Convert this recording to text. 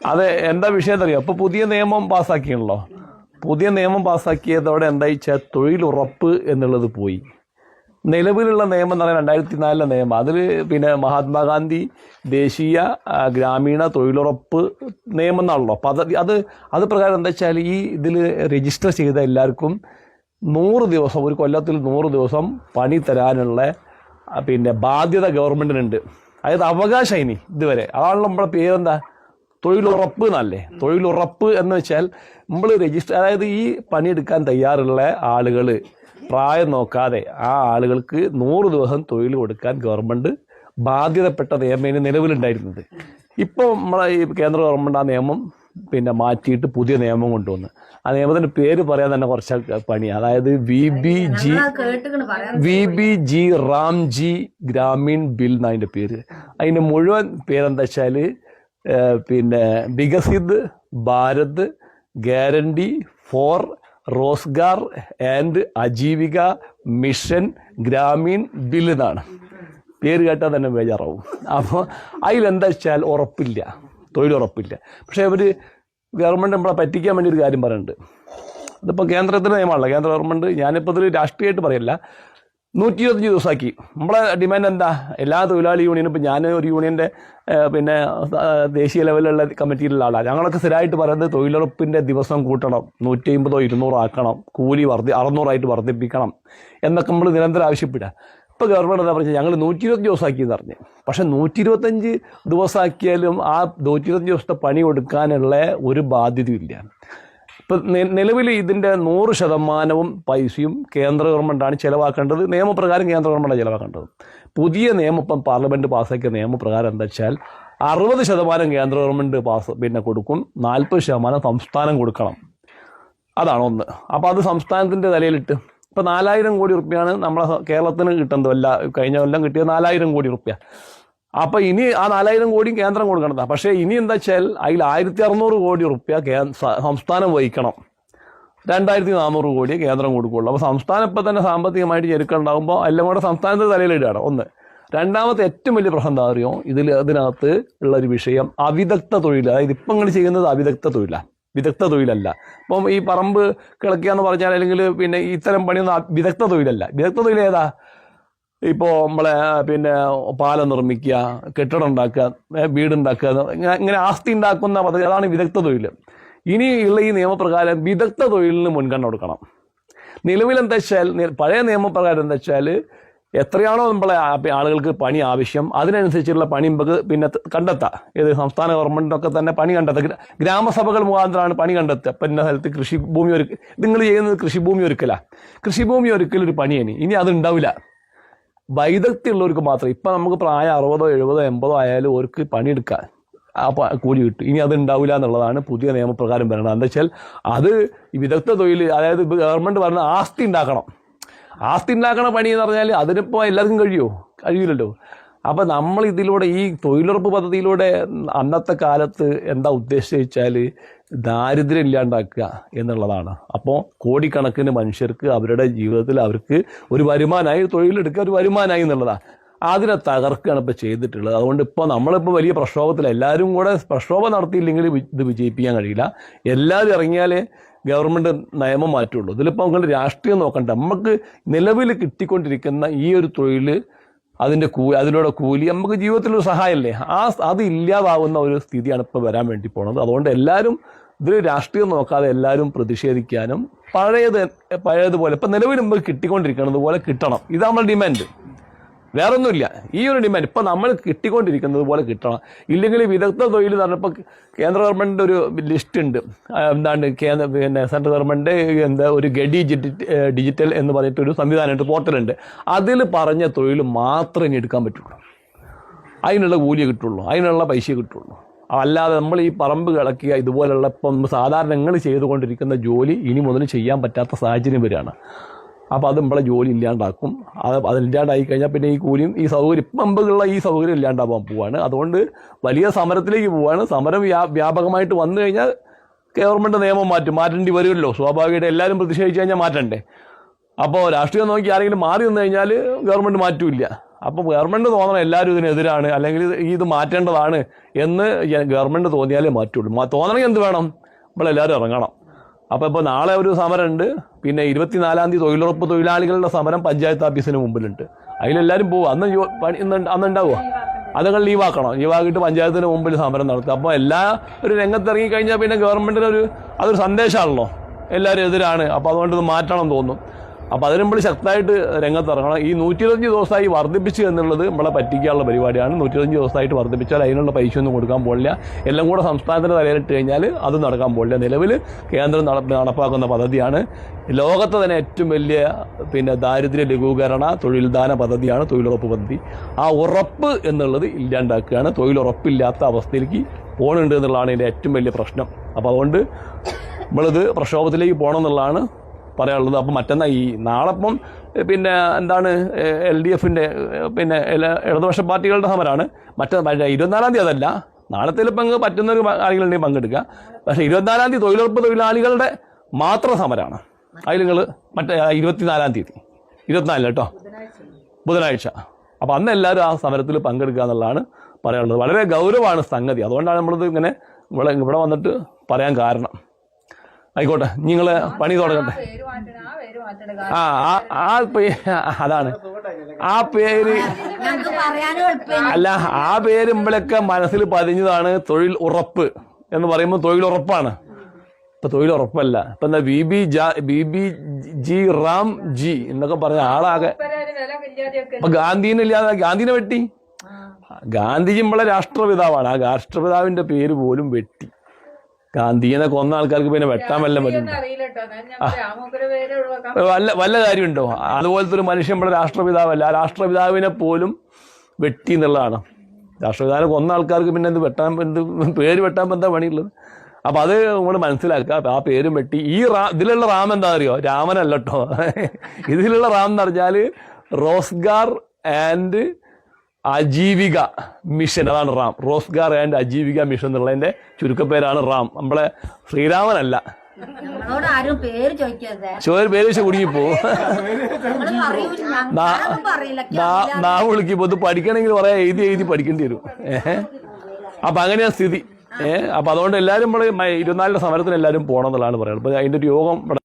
അത് എന്താ വിഷയം അറിയോ അപ്പൊ പുതിയ നിയമം പാസ്സാക്കിയാണല്ലോ പുതിയ നിയമം പാസ്സാക്കിയതോടെ എന്താ വെച്ചാൽ തൊഴിലുറപ്പ് എന്നുള്ളത് പോയി. നിലവിലുള്ള നിയമം എന്ന് പറയുന്നത് രണ്ടായിരത്തി നാലിലെ നിയമം. അതിൽ പിന്നെ മഹാത്മാഗാന്ധി ദേശീയ ഗ്രാമീണ തൊഴിലുറപ്പ് നിയമം എന്നാണല്ലോ. പദ്ധതി അത് അത് അത് പ്രകാരം എന്താ വെച്ചാൽ ഈ ഇതിൽ രജിസ്റ്റർ ചെയ്ത എല്ലാവർക്കും നൂറ് ദിവസം ഒരു കൊല്ലത്തിൽ നൂറ് ദിവസം പണി തരാനുള്ള പിന്നെ ബാധ്യത ഗവൺമെന്റിനുണ്ട് അതായത് അവകാശം ഇനി ഇതുവരെ. അതാണല്ലോ നമ്മുടെ പേരെന്താ? തൊഴിലുറപ്പ് എന്നല്ലേ? തൊഴിലുറപ്പ് എന്ന് വെച്ചാൽ നമ്മൾ രജിസ്റ്റർ അതായത് ഈ പണിയെടുക്കാൻ തയ്യാറുള്ള ആളുകൾ പ്രായം നോക്കാതെ ആ ആളുകൾക്ക് നൂറ് ദിവസം തൊഴിൽ കൊടുക്കാൻ ഗവൺമെന്റ് ബാധ്യതപ്പെട്ട നിയമേന നിലവിലുണ്ടായിരുന്നത്. ഇപ്പോൾ നമ്മളെ ഈ കേന്ദ്ര ഗവൺമെന്റ് ആ നിയമം പിന്നെ മാറ്റിയിട്ട് പുതിയ നിയമം കൊണ്ടുവന്ന്. ആ നിയമത്തിന്റെ പേര് പറയാൻ തന്നെ കുറച്ച് പണി അതായത് V B G V B G RAM G Gramin bill എന്നതിന്റെ പേര്. അതിന്റെ മുഴുവൻ പേരെന്താ വെച്ചാൽ പിന്നെ Viksit Bharat guarantee for Rozgar and Ajeevika mission Gramin bill എന്നാണ് പേര് കേട്ടാൽ തന്നെ ബേജാറാവും. അപ്പോൾ അതിലെന്താ വെച്ചാൽ ഉറപ്പില്ല. തൊഴിലുറപ്പില്ല. പക്ഷേ അവർ ഗവൺമെന്റ് നമ്മളെ പറ്റിക്കാൻ വേണ്ടി ഒരു കാര്യം പറയുന്നുണ്ട്. ഇതിപ്പോൾ കേന്ദ്രത്തിന്റെ നിയമമാണല്ലോ. കേന്ദ്ര ഗവൺമെന്റ് ഞാനിപ്പോൾ ഇതിൽ രാഷ്ട്രീയമായിട്ട് പറയല്ല. നൂറ്റി ഇരുപത്തഞ്ച് ദിവസമാക്കി. നമ്മളെ ഡിമാൻഡ് എന്താ? എല്ലാ തൊഴിലാളി യൂണിയനും ഇപ്പം ഞാൻ ഒരു യൂണിയന്റെ പിന്നെ ദേശീയ ലെവലിലുള്ള കമ്മിറ്റിയിലുള്ള ആളാണ് ഞങ്ങളൊക്കെ സ്ഥിരമായിട്ട് പറയുന്നത് തൊഴിലുറപ്പിന്റെ ദിവസം കൂട്ടണം. നൂറ്റി അമ്പതോ ഇരുന്നൂറോ ആക്കണം. കൂലി വർദ്ധി അറുന്നൂറായിട്ട് വർദ്ധിപ്പിക്കണം എന്നൊക്കെ നമ്മൾ നിരന്തരം ആവശ്യപ്പെടുക. ഇപ്പോൾ ഗവൺമെന്റ് എന്താ പറഞ്ഞാൽ ഞങ്ങൾ നൂറ്റി ഇരുപത്തഞ്ച് ദിവസമാക്കി എന്ന് പറഞ്ഞു. പക്ഷെ നൂറ്റി ഇരുപത്തഞ്ച് ദിവസമാക്കിയാലും ആ നൂറ്റി ഇരുപത്തഞ്ച് ദിവസത്തെ പണി കൊടുക്കാനുള്ള ഒരു ബാധ്യതയില്ല ഇപ്പം നിലവിൽ ഇതിന്റെ നൂറ് ശതമാനവും പൈസയും കേന്ദ്ര ഗവൺമെന്റാണ് ചിലവാക്കേണ്ടത്. നിയമപ്രകാരം കേന്ദ്ര ഗവൺമെന്റാണ് ചിലവാക്കേണ്ടത്. പുതിയ നിയമം പാർലമെന്റ് പാസ്സാക്കിയ നിയമപ്രകാരം എന്താ വെച്ചാൽ അറുപത് ശതമാനം കേന്ദ്ര ഗവൺമെന്റ് പാസ് പിന്നെ കൊടുക്കും നാൽപ്പത് ശതമാനം സംസ്ഥാനം കൊടുക്കണം. അതാണ് ഒന്ന്. അപ്പോൾ അത് സംസ്ഥാനത്തിന്റെ തലയിലിട്ട് ഇപ്പോൾ നാലായിരം കോടി റുപ്യാണ് നമ്മളെ കേരളത്തിന് കിട്ടുന്നത്. കഴിഞ്ഞ കൊല്ലം കിട്ടിയത് നാലായിരം കോടി റുപ്യ. അപ്പോൾ ഇനി ആ നാലായിരം കോടിയും കേന്ദ്രം കൊടുക്കണതാ. പക്ഷേ ഇനി എന്താ വെച്ചാൽ അതിൽ ആയിരത്തി അറുന്നൂറ് കോടി റുപ്യ സംസ്ഥാനം വഹിക്കണം. രണ്ടായിരത്തി നാനൂറ് കോടി കേന്ദ്രം കൊടുക്കുകയുള്ളൂ അപ്പോൾ സംസ്ഥാനം ഇപ്പം തന്നെ സാമ്പത്തികമായിട്ട് ഞെരുക്കുണ്ടാകുമ്പോൾ എല്ലാം കൂടെ സംസ്ഥാനത്തെ തലയിലിടുകയാണ് ഒന്ന് രണ്ടാമത്തെ ഏറ്റവും വലിയ പ്രശ്നം എന്താ അറിയോ? ഇതിൽ അതിനകത്ത് ഉള്ള ഒരു വിഷയം അവിദഗ്ധ തൊഴിൽ. അതായത് ഇപ്പം ഇങ്ങനെ ചെയ്യുന്നത് അവിദഗ്ധ തൊഴിലാണ് വിദഗ്ധ തൊഴിലല്ല. ഇപ്പം ഈ പറമ്പ് കിളക്കുക എന്ന് പറഞ്ഞാൽ അല്ലെങ്കിൽ പിന്നെ ഇത്തരം പണിയൊന്നും വിദഗ്ധ തൊഴിലല്ല. വിദഗ്ധ തൊഴിൽ ഏതാ? ഇപ്പോൾ നമ്മളെ പിന്നെ പാലം നിർമ്മിക്കുക കെട്ടിടം ഉണ്ടാക്കുക വീടുണ്ടാക്കുക ഇങ്ങനെ ആസ്തി ഉണ്ടാക്കുന്ന പദ്ധതി അതാണ് വിദഗ്ധ തൊഴിൽ. ഇനി ഉള്ള ഈ നിയമപ്രകാരം വിദഗ്ധ തൊഴിലിന് മുൻഗണന കൊടുക്കണം. നിലവിലെന്താ വെച്ചാൽ പഴയ നിയമപ്രകാരം എന്താ വെച്ചാൽ എത്രയാണോ നമ്മളെ ആളുകൾക്ക് പണി ആവശ്യം അതിനനുസരിച്ചുള്ള പണി നമുക്ക് പിന്നെ കണ്ടെത്താം. ഏത് സംസ്ഥാന ഗവൺമെന്റിനൊക്കെ തന്നെ പണി കണ്ടെത്തുക ഗ്ര- ഗ്രാമസഭകൾ മുഖാന്തരമാണ് പണി കണ്ടെത്തുക. അപ്പം ഇന്ന സ്ഥലത്ത് കൃഷിഭൂമി ഒരുക്ക നിങ്ങൾ ചെയ്യുന്നത് കൃഷിഭൂമി ഒരുക്കല. കൃഷിഭൂമി ഒരുക്കലൊരു പണിയാണ് ഇനി അത് ഉണ്ടാവില്ല. വൈദഗ്ധ്യമുള്ളവർക്ക് മാത്രം. ഇപ്പം നമുക്ക് പ്രായം അറുപതോ എഴുപതോ എൺപതോ ആയാലും അവർക്ക് പണിയെടുക്കാൻ ആ കൂലി കിട്ടും. ഇനി അത് ഉണ്ടാവില്ല എന്നുള്ളതാണ് പുതിയ നിയമപ്രകാരം വരണം എന്താ വെച്ചാൽ അത് വിദഗ്ധ തൊഴിൽ അതായത് ഗവൺമെന്റ് പറഞ്ഞ ആസ്തി ഉണ്ടാക്കണം. ആസ്തി ഉണ്ടാക്കണ പണി എന്ന് പറഞ്ഞാൽ അതിനിപ്പോൾ എല്ലാവർക്കും കഴിയുമോ? കഴിയില്ലല്ലോ അപ്പം നമ്മൾ ഇതിലൂടെ ഈ തൊഴിലുറപ്പ് പദ്ധതിയിലൂടെ അന്നത്തെ കാലത്ത് എന്താ ഉദ്ദേശിച്ചാൽ ദാരിദ്ര്യം ഇല്ലാണ്ടാക്കുക എന്നുള്ളതാണ്. അപ്പോൾ കോടിക്കണക്കിന് മനുഷ്യർക്ക് അവരുടെ ജീവിതത്തിൽ അവർക്ക് ഒരു വരുമാനമായി തൊഴിലെടുക്കുക ഒരു വരുമാനമായി എന്നുള്ളതാണ് അതിനെ തകർക്കുകയാണ് ഇപ്പോൾ ചെയ്തിട്ടുള്ളത്. അതുകൊണ്ട് ഇപ്പോൾ നമ്മളിപ്പോൾ വലിയ പ്രക്ഷോഭത്തിൽ എല്ലാവരും കൂടെ പ്രക്ഷോഭം നടത്തിയില്ലെങ്കിൽ ഇത് വിജയിപ്പിക്കാൻ കഴിയില്ല. എല്ലാവരും ഇറങ്ങിയാലേ ഗവൺമെന്റ് നിയമം മാറ്റുള്ളൂ. ഇതിലിപ്പോൾ നിങ്ങൾ രാഷ്ട്രീയം നോക്കണ്ട. നമുക്ക് നിലവിൽ കിട്ടിക്കൊണ്ടിരിക്കുന്ന ഈ ഒരു തൊഴിൽ അതിന്റെ കൂ അതിലൂടെ കൂലി നമുക്ക് ജീവിതത്തിലൊരു സഹായമല്ലേ? ആ അത് ഇല്ലാതാവുന്ന ഒരു സ്ഥിതിയാണ് ഇപ്പോൾ വരാൻ വേണ്ടി പോണത്. അതുകൊണ്ട് എല്ലാവരും ഇതിൽ രാഷ്ട്രീയം നോക്കാതെ എല്ലാവരും പ്രതിഷേധിക്കാനും പഴയത് പഴയതുപോലെ ഇപ്പം നിലവിൽ നമുക്ക് കിട്ടിക്കൊണ്ടിരിക്കുന്നത് പോലെ കിട്ടണം. ഇതാണ് നമ്മുടെ ഡിമാൻഡ് വേറൊന്നുമില്ല. ഈ ഒരു ഡിമാൻഡ് ഇപ്പം നമ്മൾ കിട്ടിക്കൊണ്ടിരിക്കുന്നത് പോലെ കിട്ടണം. ഇല്ലെങ്കിൽ വിദഗ്ധ തൊഴിൽ എന്ന് പറഞ്ഞപ്പോൾ കേന്ദ്ര ഗവൺമെന്റിന്റെ ഒരു ലിസ്റ്റ് ഉണ്ട്. എന്താണ് കേന്ദ്ര പിന്നെ സെൻട്രൽ ഗവൺമെന്റ് എന്താ ഒരു ഗഡി ഡിജിറ്റൽ എന്ന് പറഞ്ഞിട്ട് ഒരു സംവിധാനമുണ്ട് പോർട്ടലുണ്ട് അതിൽ പറഞ്ഞ തൊഴിൽ മാത്രമേ ഇനി എടുക്കാൻ പറ്റുള്ളൂ. അതിനുള്ള കൂലി കിട്ടുള്ളൂ. അതിനുള്ള പൈസ കിട്ടുള്ളൂ. അല്ലാതെ നമ്മൾ ഈ പറമ്പ് കിളക്കുക ഇതുപോലെയുള്ള ഇപ്പം സാധാരണങ്ങൾ ചെയ്തുകൊണ്ടിരിക്കുന്ന ജോലി ഇനി മുതൽ ചെയ്യാൻ പറ്റാത്ത സാഹചര്യം വരികയാണ്. അപ്പോൾ അത് നമ്മളെ ജോലി ഇല്ലാണ്ടാക്കും. അത് അതില്ലാണ്ടായി കഴിഞ്ഞാൽ പിന്നെ ഈ കൂലിയും ഈ സൗകര്യം ഇപ്പം മുമ്പുള്ള ഈ സൗകര്യം ഇല്ലാണ്ടാവാൻ പോവാണ്. അതുകൊണ്ട് വലിയ സമരത്തിലേക്ക് പോവാണ്. സമരം വ്യാ വ്യാപകമായിട്ട് വന്നു കഴിഞ്ഞാൽ ഗവൺമെന്റ് നിയമം മാറ്റും. മാറ്റേണ്ടി വരുമല്ലോ. സ്വാഭാവികമായിട്ട് എല്ലാവരും പ്രതിഷേധിച്ച് കഴിഞ്ഞാൽ മാറ്റണ്ടേ? അപ്പോൾ രാഷ്ട്രീയം നോക്കി ആരെങ്കിലും മാറി വന്നു കഴിഞ്ഞാൽ ഗവൺമെന്റ് മാറ്റൂല്ല. അപ്പോൾ ഗവൺമെന്റ് തോന്നണം എല്ലാവരും ഇതിനെതിരാണ്. അല്ലെങ്കിൽ ഇത് മാറ്റേണ്ടതാണ് എന്ന് ഗവൺമെന്റ് തോന്നിയാലേ മാറ്റുള്ളൂ. തോന്നണമെങ്കിൽ എന്ത് വേണം? നമ്മളെല്ലാവരും ഇറങ്ങണം. അപ്പോൾ ഇപ്പോൾ നാളെ ഒരു സമരമുണ്ട്. പിന്നെ ഇരുപത്തിനാലാം തീയതി തൊഴിലുറപ്പ് തൊഴിലാളികളുടെ സമരം പഞ്ചായത്ത് ഓഫീസിന് മുമ്പിലുണ്ട്. അതിലെല്ലാവരും പോകും അന്ന് പണി അന്ന് ഉണ്ടാവുമോ അതങ്ങൾ ലീവാക്കണം. ലീവാക്കിയിട്ട് പഞ്ചായത്തിന് മുമ്പിൽ സമരം നടത്തുക. അപ്പോൾ എല്ലാ ഒരു രംഗത്തിറങ്ങി കഴിഞ്ഞാൽ പിന്നെ ഗവൺമെന്റിനൊരു അതൊരു സന്ദേശമാണല്ലോ. എല്ലാവരും എതിരാണ്. അപ്പോൾ അതുകൊണ്ട് ഇത് മാറ്റണം തോന്നും. അപ്പോൾ അതിന് നമ്മൾ ശക്തമായിട്ട് രംഗത്തിറങ്ങണം. ഈ നൂറ്റി ഇരുപത്തഞ്ച് ദിവസമായി വർദ്ധിപ്പിച്ചു എന്നുള്ളത് നമ്മളെ പറ്റിക്കാനുള്ള പരിപാടിയാണ്. നൂറ്റി ഇരുപത്തഞ്ച് ദിവസമായിട്ട് വർദ്ധിപ്പിച്ചാൽ അതിനുള്ള പൈസ ഒന്നും കൊടുക്കാൻ പോകില്ല. എല്ലാം കൂടെ സംസ്ഥാനത്തിന് തലയിലിട്ട് കഴിഞ്ഞാൽ അത് നടക്കാൻ പോകില്ല. നിലവിൽ കേന്ദ്രം നട- നടപ്പാക്കുന്ന പദ്ധതിയാണ്. ലോകത്തെ തന്നെ ഏറ്റവും വലിയ പിന്നെ ദാരിദ്ര്യ ലഘൂകരണ തൊഴിൽദാന പദ്ധതിയാണ് തൊഴിലുറപ്പ് പദ്ധതി. ആ ഉറപ്പ് എന്നുള്ളത് ഇല്ലാണ്ടാക്കുകയാണ്. തൊഴിലുറപ്പില്ലാത്ത അവസ്ഥയിലേക്ക് പോകുന്നുണ്ട് എന്നുള്ളതാണ് ഇതിന്റെ ഏറ്റവും വലിയ പ്രശ്നം. അപ്പോൾ അതുകൊണ്ട് നമ്മളിത് പ്രക്ഷോഭത്തിലേക്ക് പോകണം എന്നുള്ളതാണ് പറയാനുള്ളത്. അപ്പം മറ്റന്നാ ഈ നാളെപ്പം പിന്നെ എന്താണ് എൽ ഡി എഫിന്റെ പിന്നെ ഇടതുപക്ഷ പാർട്ടികളുടെ സമരമാണ് മറ്റേ ഇരുപത്തിനാലാം തീയതി അതല്ല. നാളത്തെ പങ്ക് പറ്റുന്നൊരു ആളുകളുണ്ടെങ്കിൽ പങ്കെടുക്കുക. പക്ഷേ ഇരുപത്തിനാലാം തീയതി തൊഴിലുറപ്പ് തൊഴിലാളികളുടെ മാത്രം സമരമാണ് അതിൽ നിങ്ങൾ മറ്റേ ഇരുപത്തിനാലാം തീയതി. ഇരുപത്തിനാലിന് കേട്ടോ. ബുധനാഴ്ച. അപ്പോൾ അന്ന് എല്ലാവരും ആ സമരത്തിൽ പങ്കെടുക്കുക എന്നുള്ളതാണ് പറയാനുള്ളത്. വളരെ ഗൗരവമാണ് സംഗതി. അതുകൊണ്ടാണ് നമ്മളിത് ഇങ്ങനെ ഇവിടെ ഇവിടെ വന്നിട്ട് പറയാൻ കാരണം. ആയിക്കോട്ടെ. നിങ്ങൾ പണി തുടങ്ങട്ടെ. ആ ആ ആ- ആ അതാണ്. ആ പേര് അല്ല ആ പേര് ഇമ്പളൊക്കെ മനസ്സിൽ പതിഞ്ഞതാണ് തൊഴിൽ ഉറപ്പ് എന്ന് പറയുമ്പോൾ തൊഴിലുറപ്പാണ് ഇപ്പൊ തൊഴിലുറപ്പല്ല ഇപ്പൊ എന്താ B B B B G RAM G എന്നൊക്കെ പറഞ്ഞ ആളാകെ. ഇപ്പൊ ഗാന്ധിനെ ഇല്ലാതെ ഗാന്ധിനെ വെട്ടി. ഗാന്ധിജി നമ്മളെ രാഷ്ട്രപിതാവാണ്. ആ രാഷ്ട്രപിതാവിന്റെ പേര് പോലും വെട്ടി. ഗാന്ധിനെ കൊന്ന ആൾക്കാർക്ക് പിന്നെ വെട്ടാൻ വല്ല പറ്റും അറിയില്ല കേട്ടോ എന്നാലും ഞാൻ രാമോക്കര പേര് ഒഴിവാക്കാം വല്ല വല്ല കാര്യമുണ്ടോ? അതുപോലത്തെ ഒരു മനുഷ്യൻ ഇവിടെ രാഷ്ട്രപിതാവല്ല. ആ രാഷ്ട്രപിതാവിനെ പോലും വെട്ടി എന്നുള്ളതാണ്. രാഷ്ട്രപിതാവിനെ കൊന്ന ആൾക്കാർക്ക് പിന്നെ എന്ത് വെട്ടാൻ എന്ത് പേര് വെട്ടാൻ എന്താ പണിയുള്ളത്? അപ്പം അത് നമ്മൾ മനസ്സിലാക്കുക. ആ പേരും വെട്ടി. ഈ റാ ഇതിലുള്ള റാം എന്താ അറിയോ? രാമനല്ല കേട്ടോ ഇതിലുള്ള റാം എന്ന് പറഞ്ഞാൽ റോസ്ഗാർ ആൻഡ് അജീവിക മിഷൻ അതാണ് RAM. Rozgar and Ajeevika mission എന്നുള്ളതിന്റെ ചുരുക്കപ്പേരാണ് റാം. നമ്മളെ ശ്രീരാമനല്ല. ചോര് പേര് വെച്ച് പറയൂല. നാ- വിളിക്കുമ്പോ ഇത് പഠിക്കണമെങ്കിൽ കുറെ എഴുതി എഴുതി പഠിക്കേണ്ടി വരും. ഏഹ് അപ്പൊ അങ്ങനെയാ സ്ഥിതി. ഏഹ് അപ്പൊ അതുകൊണ്ട് എല്ലാവരും നമ്മൾ ഇരുപത്തിനാലിന്റെ സമരത്തിന് എല്ലാവരും പോകണം എന്നുള്ളതാണ് പറയുന്നത്. അപ്പൊ അതിന്റെ ഒരു യോഗം ഇവിടെ